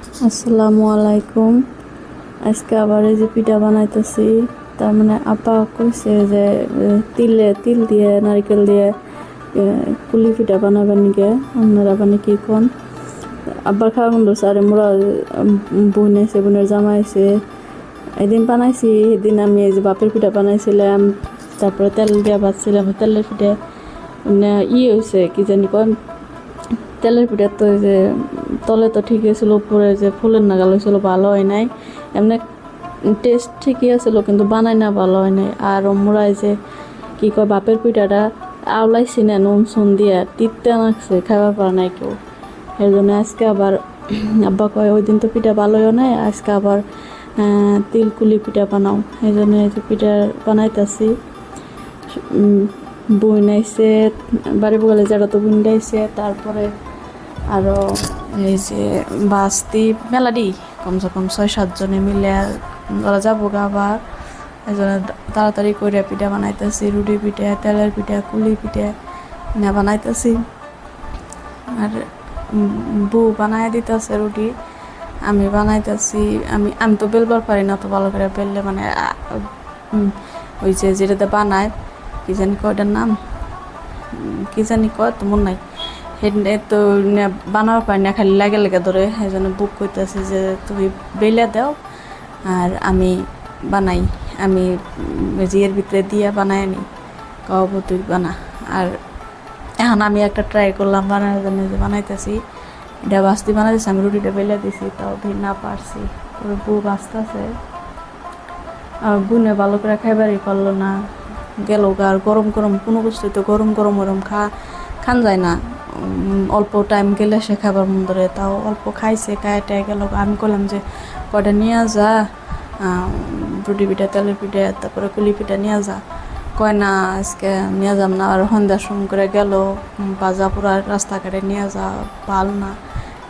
আসসালামু আলাইকুম। আজকে আবার এই যে পিঠা বানাইতেছি, তার মানে আপা কইছে যে, তিলে, তিল দিয়ে, নারকেল দিয়ে কুলি পিঠা বানাবেন নিকে? আপনারা মানে কি কোন? আব্বার খাওয়া মন ধরছে আরে মোরা বোন এসে বোনের জামা এসে এদিন বানাইছি, এদিন আমি এই যে বাপের পিঠা বানাইছিলাম, তারপরে তেল দিয়ে ভাজছিলাম, তেলের পিঠা ই হয়েছে কি জানি কয় তেলের পিঠা তো এই যে তলে তো ঠিকই ছিল উপরে যে ফুলের নাগাল হয়েছিল ভালো হয় নাই। এমনি টেস্ট ঠিকই আছিল, কিন্তু বানাই না, ভালো হয় নাই। আর মোড়াই যে কি কয়, বাপের পিঠাটা আওলাইছি না, নুন সুন দিয়া তিতে নাকছে খাবার পারা নাই কেউ। সেই জন্য আজকে আবার আব্বা কয়, ওই দিন তো পিঠা ভালোও নাই, আজকে আবার তিলকুলি পিঠা বানাও। সেই জন্য এই যে পিঠা বানাইতেছি। বই নাইছে, বাড়ি বগলে যারা তো বুন তারপরে আরও এই যে বাস্তি মেলাডি কমসে কম ছয় সাতজনে মিলে ওরা যাব গা আবার। এই জন্য তাড়াতাড়ি করে পিঠা বানাইতেছি, রুটি পিঠা, তেলের পিঠা, কুলি পিঠা না বানাইতেছি। আর বউ বানায় দিতেছে রুটি, আমি বানাইতেছি, আমি আমি তো বেলবার পারি না তো ভালো করে বেললে মানে ওই যে যেটাতে বানায় কি জানি কয় ওটার নাম? কি জানি কয়, তো মন নাই। তো বানাবার পারি না, খালি লাগে লাগে ধরে। সেই বুক করতেছি যে তুমি বেলে দাও, আর আমি বানাই। আমি জিয়ের ভিতরে দিয়ে বানাই আনি, কব তুই বানা। আর এখন আমি একটা ট্রাই করলাম বানানোর জন্য যে বানাইতেছি। এটা বাস্তি বানাইতেছি, আমি রুটিটা বেলে দিছি, তাও ধীর না পারছি। ওর বউ বাঁচতেছে। আর বুনে ভালো করে খাইবারই পারল না। গেল আর গরম গরম, কোনো কিছুই তো গরম গরম গরম খা, খান যায় না। অল্প টাইম গেলে সে খাবার মন ধরে, তাও অল্প খাইছে, খায় টাই গেল আমি করলাম যে, কয়টা নিয়ে যা রুটি পিঠা, তেলের পিঠা, তারপরে কুলি পিঠা নিয়ে যা। কয় না, আজকে নিয়ে যাম না, আর সন্ধ্যার সময় করে গেল বাজা পুরা রাস্তাঘাটে নিয়ে যা, ভালো না।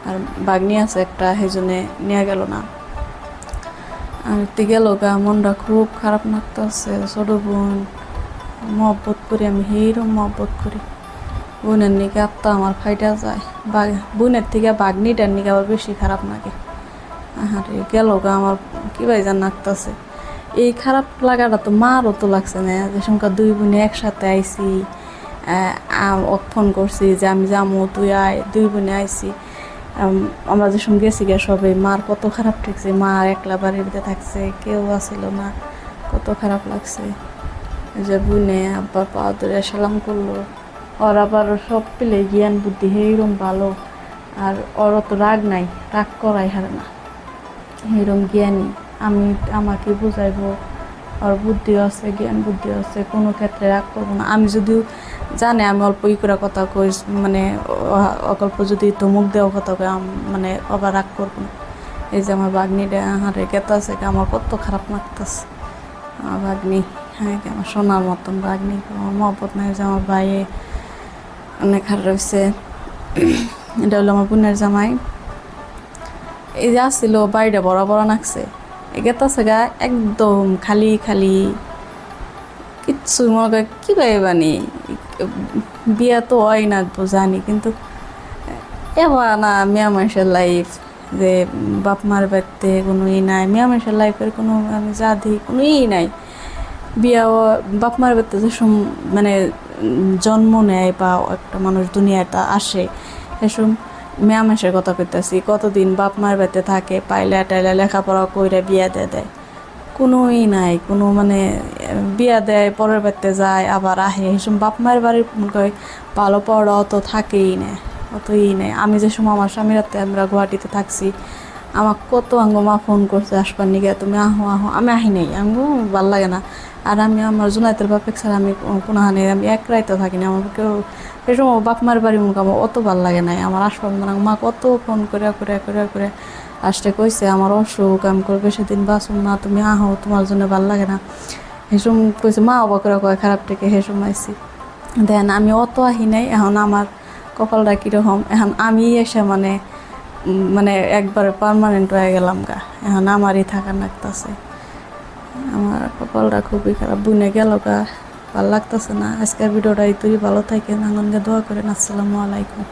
আর বাগনি আছে একটা সেই জন্যে নিয়ে গেল না। আর তে গেল গা, মনটা খুব খারাপ লাগতেছে, ছোট বোন। মহব্বত করি, আমি সেইরকম মহব্বত করি। বোনের নিকে আত্মা আমার ফাইটা যায়। বাঘ বোনের থেকে বাঘনিটার নিকে আবার বেশি খারাপ লাগে। আরে গেল গা আমার কি ভাই জান এই খারাপ লাগাটা তো মারও তো লাগছে না। যে সংখ্যা দুই বোনে একসাথে আইছি ফোন করছি যে আমি যাব তুই আয়। দুই বোনে আইসি আমরা যে সঙ্গে গেছি গে সবাই মার কত খারাপ ঠেকছে মা একলা বাড়িতে থাকছে, কেউ আসিল না। কত খারাপ লাগছে। যে বুনে আব্বার পা ধরে সালাম করল। ওর আবার সব পেলে জ্ঞান, বুদ্ধি সেইরকম ভালো। আর ওর তো রাগ নাই, রাগ করাই হারে না। এরকম জ্ঞানী, আমি আমাকে বুঝাইবো, ওর বুদ্ধি আছে, জ্ঞান বুদ্ধি আছে, কোনো ক্ষেত্রে রাগ করব না। আমি যদিও জানে, আমি অল্প ই করে কথা কই মানে অ- অল্প যদি ধমক দেওয়া কথা কই মানে আবার রাগ করব না। এই যে আমার বাগনিটা হারে আছে আমার কত খারাপ লাগতেছে। আমার বাগনি হ্যাঁ সোনার মতন বাগনি আমার মহব্বত নাই যে আমার ভাইয়ে অনেক খারাপ রয়েছে। এটা হলো আমার বোনের জামাই। এই যে আসছিল, বাড়িটা বড় বড় নাকছে। এগেতা গা একদম খালি খালি। কিচ্ছু মনে করে কি ভাই বানি বিয়া তো হয় না জানি, কিন্তু এবার না, মেয়া মানুষের লাইফ যে বাপ মার বাড়িতে কোনো ই নাই, মেয়া মানুষের লাইফের কোনো আমি জাধি কোনো ই নাই। বিয়া বাপ মার বাড়িতে মানে জন্ম নেয় বা একটা মানুষ দুনিয়াটা আসে মেয়া মানুষের কথা কইতাছি। কতদিন বাপ মার বাড়িতে থাকে, পাইলা টাইলা লেখাপড়া কইরা বিয়া দিয়ে দেয়। কোনোই নাই, কোনো মানে বিয়া দেয়, পরের বাড়িতে যায়, আবার আহে। এসব বাপ মায়ের বাড়ির করে ভালো পড়া অত থাকেই না, অতই নেই আমি যে সময় আমার স্বামীর হাতে আমরা গুয়াহাটিতে থাকছি, আমার কত আঙ্গ মা ফোন করছে, আসবার নিগে, তুমি আহো আহো। আমি আহি নাই, আঙ্গো, ভালো লাগে না। আর আমি আমার জুনাইতের বাপেক ছাড়া আমি কোনো হানে আমি এক রাইতে থাকি না। আমার কেউ সময় বাপ মার বাড়ি মুখ আমার অত ভালো লাগে নাই। আমার আসবার মানে মা কত ফোন করে করে করে করে আসতে কইছে, আমার অসুখ, আমি করে বেশি দিন বাঁচুন না, তুমি আহো, তোমার জন্য ভালো লাগে না। হেসম কইছে, মা অবাক কয়, খারাপ থেকে হেসম আইসি দেন আমি অত আহি নাই, এখন আমার কপালটা কীরকম, এখন আমি এসে মানে মানে একবারে পার্মানেন্ট হয়ে গেলাম গা। এখন আমারই থাকার লাগতেছে আমার কপালটা খুবই খারাপ, বুনে গেল গা। ভালো লাগতেছে না। আজকের ভিডিওটা এই তুই ভালো থাকেন। আঙ্গনকে দোয়া করেন। আসসালামু আলাইকুম।